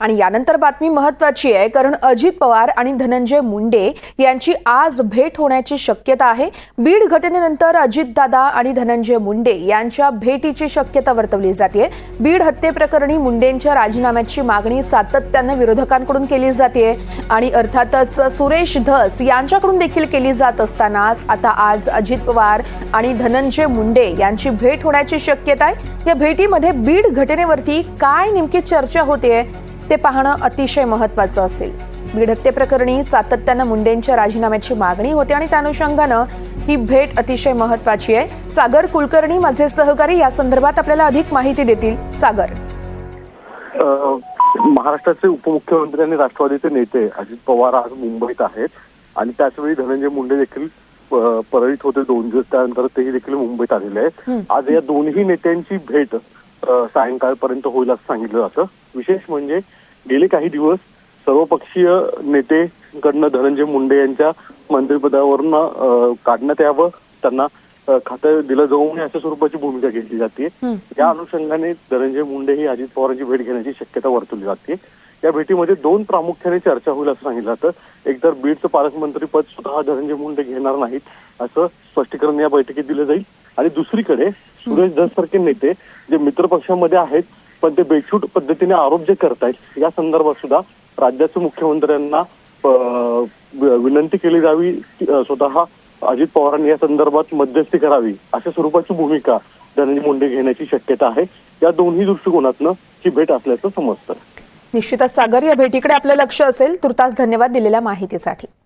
आणि यानंतर बातमी महत्वाची आहे कारण अजित पवार आणि धनंजय मुंडे यांची आज भेट होण्याची शक्यता आहे. बीड घटनेनंतर अजितदादा आणि धनंजय मुंडे यांच्या भेटीची शक्यता वर्तवली जाते. बीड हत्येप्रकरणी मुंडेंच्या राजीनाम्याची मागणी सातत्यानं विरोधकांकडून केली जाते आणि अर्थातच सुरेश धस यांच्याकडून देखील केली जात असतानाच आता आज अजित पवार आणि धनंजय मुंडे यांची भेट होण्याची शक्यता आहे. या भेटीमध्ये बीड घटनेवरती काय नेमकी चर्चा होते? ते पाहणं अतिशय महत्वाचं असेल. बीड हत्येप्रकरणी सातत्यानं मुंडेंच्या राजीनाम्याची मागणी होते आणि त्या अनुषंगानं ही भेट अतिशय महत्वाची आहे. सागर कुलकर्णी माझे सहकारी या संदर्भात आपल्याला अधिक माहिती देतील. सागर. महाराष्ट्राचे उपमुख्यमंत्री आणि राष्ट्रवादीचे नेते अजित पवार आज मुंबईत आहेत आणि त्याचवेळी धनंजय मुंडे देखील परळीत होते दोन दिवस. त्यानंतर तेही देखील मुंबईत आलेले आहेत. आज या दोन्ही नेत्यांची भेट सायंकाळपर्यंत होईल असं सांगितलं जातं. विशेष म्हणजे गेले काही दिवस सर्वपक्षीय नेतेकडनं धनंजय मुंडे यांच्या मंत्रिपदावरून काढण्यात यावं. त्यांना खातं दिलं जाऊ नये अशा स्वरूपाची भूमिका घेतली जाते. या अनुषंगाने धनंजय मुंडे ही अजित पवारांची भेट घेण्याची शक्यता वर्तवली जाते. या भेटीमध्ये दोन प्रामुख्याने चर्चा होईल असं सांगितलं जातं. एकतर बीडचं पालकमंत्रीपद स्वतः धनंजय मुंडे घेणार नाहीत असं स्पष्टीकरण या बैठकीत दिलं जाईल. आणि दुसरीकडे सुरेश धस सारखे नेते जे मित्र पक्षामध्ये आहेत पण ते बेछूट पद्धतीने आरोप जे करतायत या संदर्भात सुद्धा राज्याच्या मुख्यमंत्र्यांना विनंती केली जावी स्वतः अजित पवारांनी या संदर्भात मध्यस्थी करावी अशा स्वरूपाची भूमिका धनंजय मुंडे घेण्याची शक्यता आहे. या दोन्ही दृष्टिकोनातनं ही भेट असल्याचं समजतं. निश्चितच सागर या भेटीकडे आपलं लक्ष असेल. तुर्तास धन्यवाद दिलेल्या माहितीसाठी.